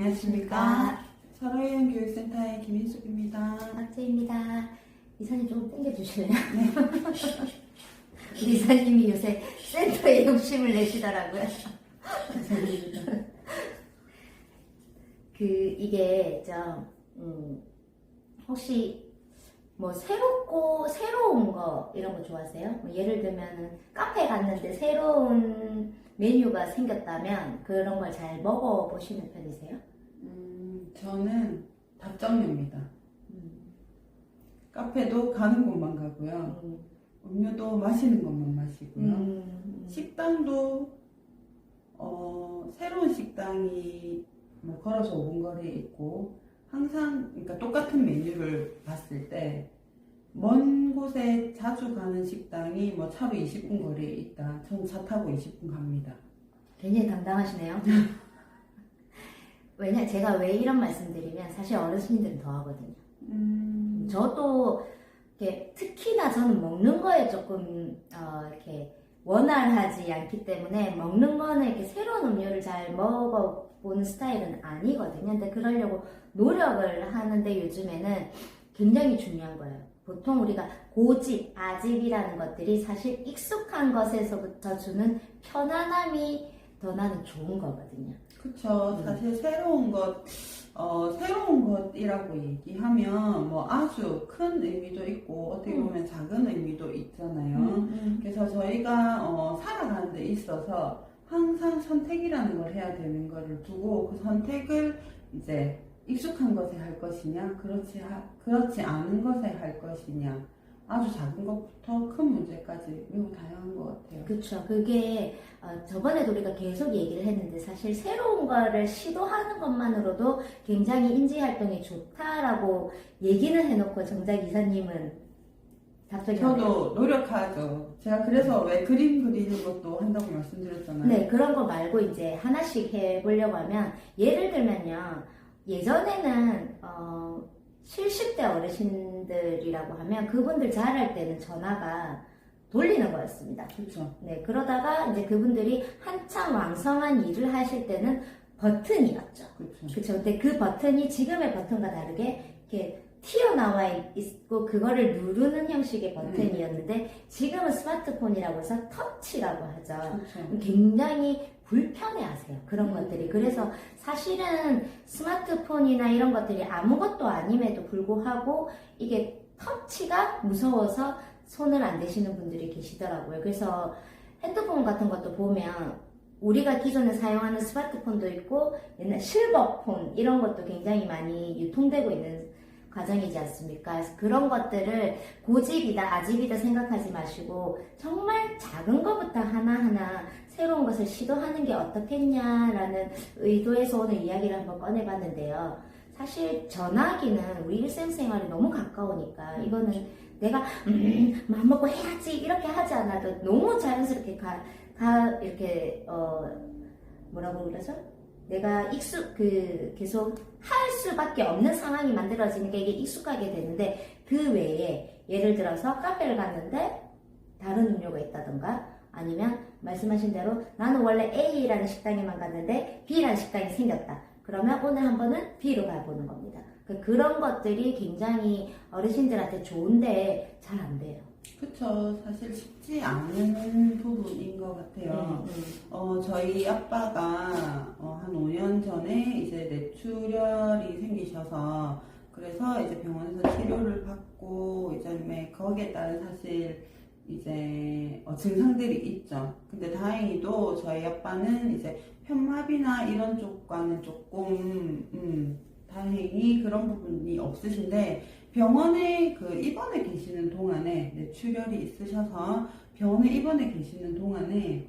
안녕하십니까. 서로이형 교육센터의 김인숙입니다. 박재입니다. 이사님 조금 땡겨주실래요? 우리 이사님이 요새 센터에 욕심을 내시더라고요. 그 이게 저 음, 혹시 뭐 새롭고 새로운 거 이런 거 좋아하세요? 뭐 예를 들면은 카페 갔는데 새로운 메뉴가 생겼다면 그런 걸 잘 먹어 보시는 편이세요? 음, 저는 답정녀입니다. 음, 카페도 가는 곳만 가고요. 음, 음료도 마시는 것만 마시고요. 음, 식당도 어, 새로운 식당이 뭐 걸어서 5분 거리에 있고 항상 그러니까 똑같은 메뉴를 봤을 때 먼 곳에 자주 가는 식당이 뭐 차로 20분 거리에 있다. 전 차 타고 20분 갑니다. 굉장히 당당하시네요. 왜냐 제가 왜 이런 말씀드리면 사실 어르신들은 더 하거든요. 음, 저도 이렇게 특히나 저는 먹는 거에 조금 어, 이렇게 원활하지 않기 때문에 먹는 거는 이렇게 새로운 음료를 잘 먹어보는 스타일은 아니거든요. 근데 그러려고 노력을 하는데 요즘에는 굉장히 중요한 거예요. 보통 우리가 고집, 아집이라는 것들이 사실 익숙한 것에서부터 주는 편안함이 더 나는 좋은 거거든요. 그쵸. 음. 사실 새로운 것, 어, 새로운 것이라고 얘기하면 뭐 아주 큰 의미도 있고 어떻게 음. 보면 작은 의미도 있잖아요. 그래서 저희가 어, 살아가는 데 있어서 항상 선택이라는 걸 해야 되는 거를 두고 그 선택을 이제 익숙한 것에 할 것이냐, 그렇지, 하- 그렇지 않은 것에 할 것이냐, 아주 작은 것부터 큰 문제까지 매우 다양한 것 같아요. 그렇죠. 그게 어, 저번에도 우리가 계속 얘기를 했는데 사실 새로운 거를 시도하는 것만으로도 굉장히 인지 활동이 좋다라고 얘기는 해놓고 정작 이사님은 답변이. 저도 노력하죠. 제가 그래서 왜 그림 그리는 것도 한다고 말씀드렸잖아요. 네 그런 거 말고 이제 하나씩 해보려고 하면 예를 들면요 예전에는 어, 70대 어르신들이라고 하면 그분들 잘할 때는 전화가 돌리는 거였습니다. 그렇죠. 네, 그러다가 이제 그분들이 한참 왕성한 일을 하실 때는 버튼이었죠. 그렇죠. 그쵸. 근데 그 버튼이 지금의 버튼과 다르게 이렇게 튀어나와 있고 그거를 누르는 형식의 버튼이었는데 지금은 스마트폰이라고 해서 터치라고 하죠. 그렇죠. 굉장히 불편해 하세요. 그런 음. 것들이. 그래서 사실은 스마트폰이나 이런 것들이 아무것도 아님에도 불구하고 이게 터치가 무서워서 손을 안 대시는 분들이 계시더라고요. 그래서 핸드폰 같은 것도 보면 우리가 기존에 사용하는 스마트폰도 있고 옛날 실버폰 이런 것도 굉장히 많이 유통되고 있는 과정이지 않습니까? 그래서 그런 것들을 고집이다, 아집이다 생각하지 마시고 정말 작은 것부터 하나하나 새로운 것을 시도하는 게 어떻겠냐라는 의도에서 오늘 이야기를 한번 꺼내봤는데요. 사실 전화기는 우리 일생생활에 너무 가까우니까 이거는 내가 음, 마음 먹고 해야지 이렇게 하지 않아도 너무 자연스럽게 가, 가 이렇게 어 뭐라고 그러죠? 내가 익숙 그 계속 할 수밖에 없는 상황이 만들어지니까 이게 익숙하게 되는데 그 외에 예를 들어서 카페를 갔는데 다른 음료가 있다던가 아니면 말씀하신 대로 나는 원래 A라는 식당에만 갔는데 B라는 식당이 생겼다. 그러면 오늘 한 번은 B로 가보는 겁니다. 그- 그런 것들이 굉장히 어르신들한테 좋은데 잘 안 돼요. 그렇죠. 사실 쉽지 않은 부분인 것 같아요. 음, 음. 어, 저희 아빠가 어, 한 5년 전에 이제 뇌출혈이 생기셔서 그래서 이제 병원에서 치료를 받고 이제 거기에 따른 사실 이제 어, 증상들이 있죠. 근데 다행히도 저희 아빠는 이제 편마비나 이런 쪽과는 조금 음, 다행히 그런 부분이 없으신데 병원에 그 입원해 계시는 동안에 뇌출혈이 있으셔서 병원에 입원해 계시는 동안에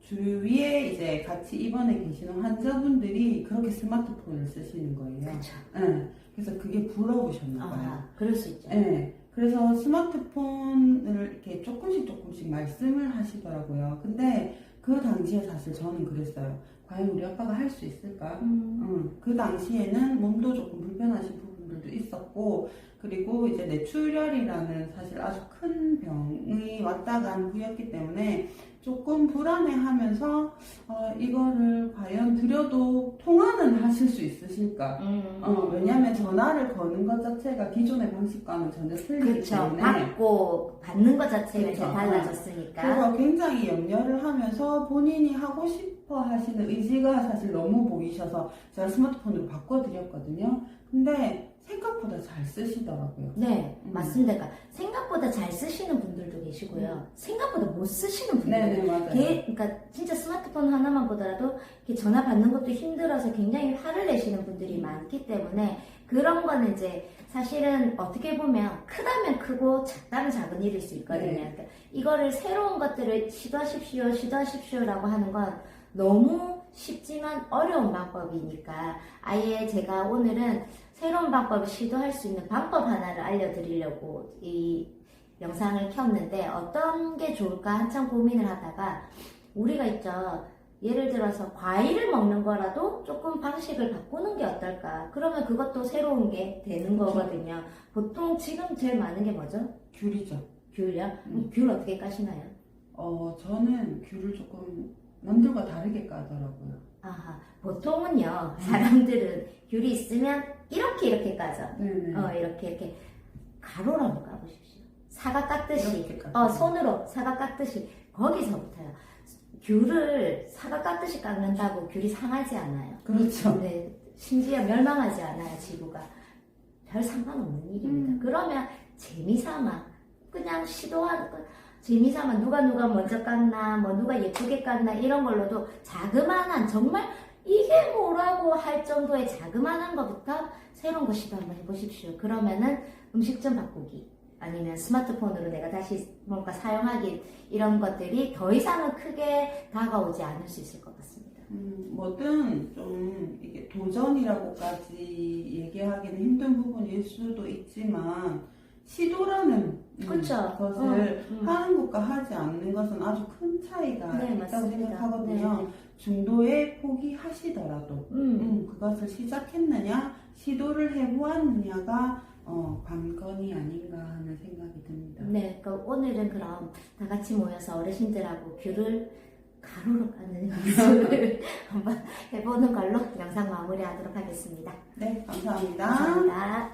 주위에 이제 같이 입원해 계시는 환자분들이 그렇게 스마트폰을 쓰시는 거예요. 그렇죠. 네, 그래서 그게 부러우셨나 봐요. 아, 그럴 수 있죠. 네, 그래서 스마트폰을 이렇게 조금씩 조금씩 말씀을 하시더라고요. 근데 그 당시에 사실 저는 그랬어요. 과연 우리 아빠가 할 수 있을까? 음, 음, 그 당시에는 몸도 조금 불편하신 부분들도 있었고, 그리고 이제 뇌출혈이라는 사실 아주 큰 병이 왔다 간 후였기 때문에 조금 불안해 하면서, 어, 이거를 과연 드려도 통화는 하실 수 있으실까? 음, 어, 왜냐하면 전화를 거는 것 자체가 기존의 방식과는 전혀 틀리기 그렇죠. 때문에 받고 받는 것 자체가 이제 그쵸. 달라졌으니까. 그래서 굉장히 염려를 하면서 본인이 하고 싶 어 하시는 의지가 사실 너무 보이셔서 제가 스마트폰으로 바꿔드렸거든요. 근데 생각보다 잘 쓰시더라고요. 네, 음. 맞습니다. 그러니까 생각보다 잘 쓰시는 분들도 계시고요. 생각보다 못 쓰시는 분들도 네네 맞아요. 게, 그러니까 진짜 스마트폰 하나만 보더라도 전화 받는 것도 힘들어서 굉장히 화를 내시는 분들이 많기 때문에 그런 거는 이제 사실은 어떻게 보면 크다면 크고 작다면 작은 일일 수 있거든요. 네. 그러니까 이거를 새로운 것들을 시도하십시오, 시도하십시오라고 하는 건 너무 쉽지만 어려운 방법이니까 아예 제가 오늘은 새로운 방법을 시도할 수 있는 방법 하나를 알려드리려고 이 영상을 켰는데 어떤 게 좋을까 한참 고민을 하다가 우리가 있죠. 예를 들어서 과일을 먹는 거라도 조금 방식을 바꾸는 게 어떨까? 그러면 그것도 새로운 게 되는 거거든요. 보통 지금 제일 많은 게 뭐죠? 귤이죠. 귤이요? 음. 귤 어떻게 까시나요? 어 저는 귤을 조금 남들과 다르게 까더라고요. 아하, 보통은요, 사람들은 귤이 있으면 이렇게 이렇게 까죠. 네네. 어, 이렇게 이렇게 가로로 한번 까보십시오. 사각 깎듯이. 이렇게 깎아요. 어, 손으로 사각 깎듯이. 거기서부터요. 귤을 사각 깎듯이 깎는다고 귤이 상하지 않아요. 그렇죠. 네, 심지어 멸망하지 않아요, 지구가. 별 상관없는 일입니다. 음. 그러면 재미삼아, 그냥 시도한, 그 재미삼아 누가 누가 먼저 깎나, 뭐 누가 예쁘게 깎나, 이런 걸로도 자그마한, 정말 이게 뭐라고 할 정도의 자그마한 것부터 새로운 거 시도 한번 해보십시오. 그러면은 음식점 바꾸기, 아니면 스마트폰으로 내가 다시 뭔가 사용하기, 이런 것들이 더 이상은 크게 다가오지 않을 수 있을 것 같습니다. 음, 뭐든 좀 이게 도전이라고까지 얘기하기는 힘든 부분일 수도 있지만 시도라는 음, 그쵸. 것을 어, 음. 하는 것과 하지 않는 것은 아주 큰 차이가 네, 있다고 맞습니다. 생각하거든요. 네. 중도에 포기하시더라도 음. 음, 그것을 시작했느냐 시도를 해보았느냐가 어, 관건이 아닌가 하는 생각이 듭니다. 네, 그 오늘은 그럼 다 같이 모여서 어르신들하고 귤을 가로로 까는 연습을 한번 해보는 걸로 영상 마무리하도록 하겠습니다. 네, 감사합니다. 감사합니다.